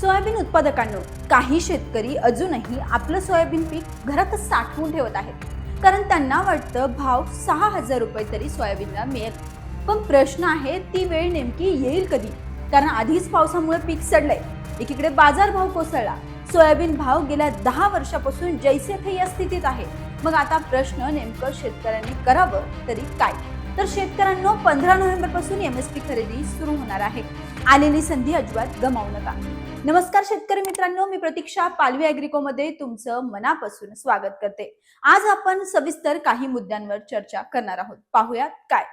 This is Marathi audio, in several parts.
सोयाबीन उत्पादकांनो काही शेतकरी अजूनही आपलं सोयाबीन पीक घरातच साठवून ठेवत आहेत. कारण त्यांना वाटतं भाव सहा हजार रुपये तरी सोयाबीनला मिळेल. पण प्रश्न आहे ती वेळ नेमकी येईल कधी? कारण आधीच पावसामुळे पीक सडलंय. एकीकडे बाजारभाव कोसळला. सोयाबीन भाव गेल्या दहा वर्षापासून जैसे थे या स्थितीत आहे. मग आता प्रश्न नेमकं शेतकऱ्यांनी करावं तरी काय? तर शेतकऱ्यांनो पंधरा नोव्हेंबरपासून पी खरेदी सुरू होणार आहे. आलेली संधी अजिबात गमावू नका. नमस्कार शेतकरी मित्रांनो मी प्रतीक्षा पालवी अॅग्रिको मध्ये तुमचं मनापासून स्वागत करते. आज आपण सविस्तर काही मुद्द्यांवर चर्चा करणार आहोत. पाहूयात काय?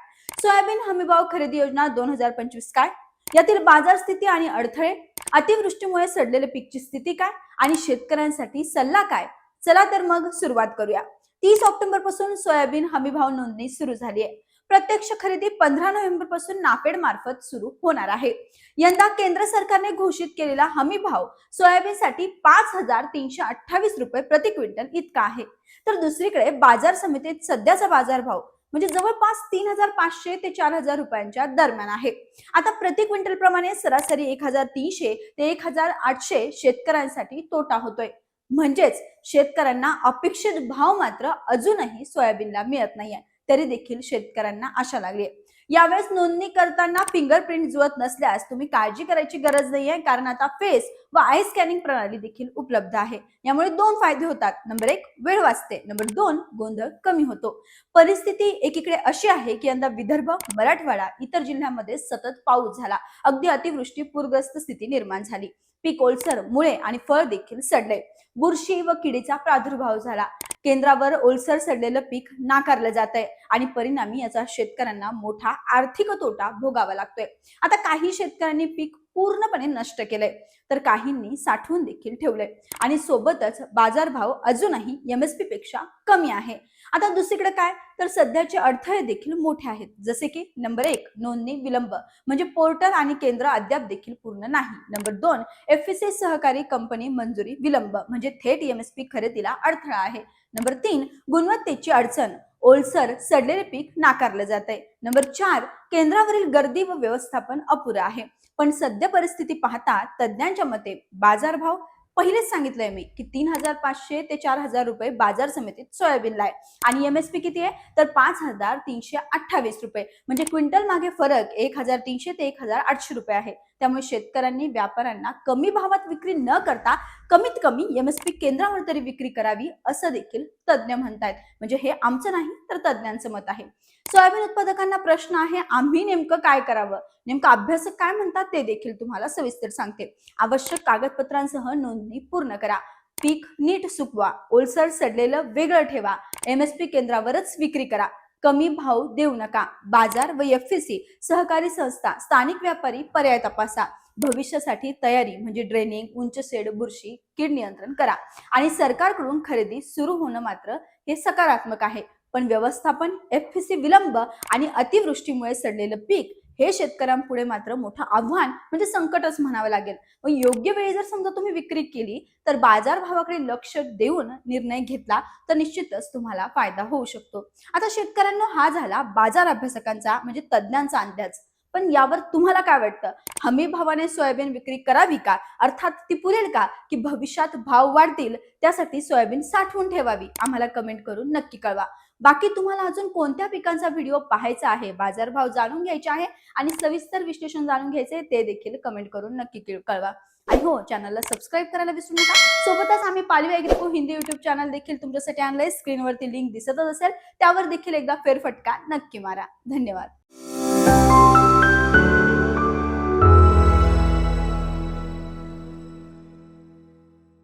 सोयाबीन हमीभाव खरेदी योजना दोन हजार पंचवीस काय? यातील बाजार स्थिती आणि अडथळे? अतिवृष्टीमुळे सडलेले पीकची स्थिती काय? आणि शेतकऱ्यांसाठी सल्ला काय? चला तर मग सुरुवात करूया. तीस ऑक्टोबरपासून सोयाबीन हमीभाव नोंदणी सुरू झाली आहे. प्रत्यक्ष खरेदी पंधरा नोव्हेंबरपासून नाफेड मार्फत सुरू होणार आहे. यंदा केंद्र सरकारने घोषित केलेला हमी भाव सोयाबीनसाठी पाच हजार तीनशे अठ्ठावीस रुपये प्रति क्विंटल इतका आहे. तर दुसरीकडे बाजार समितीत सध्याचा बाजारभाव म्हणजे जवळपास तीन हजार पाचशे ते चार हजार रुपयांच्या दरम्यान आहे. आता प्रति क्विंटल प्रमाणे सरासरी एक हजार तीनशे ते एक हजार आठशे शेतकऱ्यांसाठी तोटा होतोय. म्हणजेच शेतकऱ्यांना अपेक्षित भाव मात्र अजूनही सोयाबीनला मिळत नाहीये. तरी देखील शेतकऱ्यांना आशा लागली यावेळेस नोंदणी करताना फिंगरप्रिंट जुळत नसल्यास तुम्ही काळजी करायची गरज नाहीये कारण आता फेस व आय स्कॅनिंग प्रणाली देखील उपलब्ध आहे. यामुळे दोन फायदे होतात. नंबर एक वेळ वाचते. नंबर दोन गोंधळ कमी होतो. परिस्थिती एकीकडे अशी आहे की यंदा विदर्भ मराठवाडा इतर जिल्ह्यांमध्ये सतत पाऊस झाला. अगदी अतिवृष्टी पूरग्रस्त स्थिती निर्माण झाली. पीक ओलसर मुळे आणि फळ देखील सडले. बुरशी व किडीचा प्रादुर्भाव झाला. केंद्रावर ओलसर सडलेलं पीक नाकारलं जात आहे आणि परिणामी याचा शेतकऱ्यांना मोठा आर्थिक तोटा भोगावा लागतोय. आता काही शेतकऱ्यांनी पीक पूर्णपणे नष्ट केलंय तर काहींनी साठवून देखील ठेवलंय. आणि सोबतच बाजारभाव अजूनही एमएसपी पेक्षा कमी आहे. आता दुसरीकडे काय? तर सध्याचे अडथळे देखील मोठे आहेत. जसे की नंबर एक नोंदणी विलंब. म्हणजे पोर्टल आणि केंद्र अद्याप देखील पूर्ण नाही. नंबर दोन एफ सहकारी कंपनी मंजुरी विलंब. म्हणजे थेट एमएसपी खरेदीला अडथळा आहे. नंबर तीन गुणवत्तेची अडचण. ओलसर सडलेले पीक नाकारलं जात आहे नंबर चार केंद्रावरील गर्दी व व्यवस्थापन अपुरं आहे. पण सध्या परिस्थिती पाहता तज्ज्ञांच्या मते बाजारभाव पहिलेच सांगितलंय मी की तीन हजार पाचशे ते चार हजार रुपये बाजार समितीत सोयाबीनला आहे. आणि एमएसपी किती आहे? तर पाच हजार तीनशे अठ्ठावीस रुपये. म्हणजे क्विंटल मागे फरक एक हजार तीनशे ते एक हजार आठशे रुपये आहे. त्यामुळे शेतकऱ्यांनी व्यापाऱ्यांना कमी भावात विक्री न करता कमीत कमी एमएसपी केंद्रावर तरी विक्री करावी असं देखील तज्ज्ञ म्हणतायत. म्हणजे हे आमचं नाही तर तज्ज्ञांचं मत आहे. सोयाबीन उत्पादकांना प्रश्न आहे आम्ही नेमकं काय करावं? नेमकं अभ्यासक काय म्हणतात ते देखील तुम्हाला सविस्तर सांगते. आवश्यक कागदपत्रांसह नोंदणी पूर्ण करा. पीक नीट सुकवा ओलसर सडलेलं वेगळं ठेवा. एमएसपी केंद्रावरच विक्री करा. कमी भाव देऊ नका. बाजार व एफ सहकारी संस्था स्थानिक व्यापारी पर्याय तपासा. भविष्यासाठी तयारी म्हणजे ड्रेनिंग उंच शेड बुरशी कीड नियंत्रण करा. आणि सरकारकडून खरेदी सुरू होणं मात्र हे सकारात्मक आहे. पण व्यवस्थापन एफ विलंब आणि अतिवृष्टीमुळे सडलेलं पीक हे शेतकऱ्यांपुढे मात्र मोठं आव्हान म्हणजे संकटच म्हणावं लागेल. मग योग्य वेळी जर समजा तुम्ही विक्री केली तर बाजारभावाकडे लक्ष देऊन निर्णय घेतला तर निश्चितच तुम्हाला फायदा होऊ शकतो. आता शेतकऱ्यांना हा झाला बाजार अभ्यासकांचा म्हणजे तज्ज्ञांचा अंदाज. पण यावर तुम्हाला काय वाटतं? हमी भावाने सोयाबीन विक्री करावी का? अर्थात ती पुरेल का? की भविष्यात भाव वाढतील त्यासाठी सोयाबीन साठवून ठेवावी? आम्हाला कमेंट करून नक्की कळवा. बाकी तुम्हाला अजून कोणत्या पिकांचा व्हिडिओ पाहायचा आहे बाजारभाव जाणून घ्यायचे आहे आणि सविस्तर विश्लेषण जाणून घ्यायचे ते देखील कमेंट करून नक्की कळवा. आणि हो चॅनलला सबस्क्राईब करायला विसरू नका. सोबतच आम्ही पालवी अॅग्रिको हिंदी युट्यूब चॅनल देखील तुमच्यासाठी आणलंय. स्क्रीनवरती लिंक दिसतच असेल त्यावर देखील एकदा फेरफटका नक्की मारा. धन्यवाद.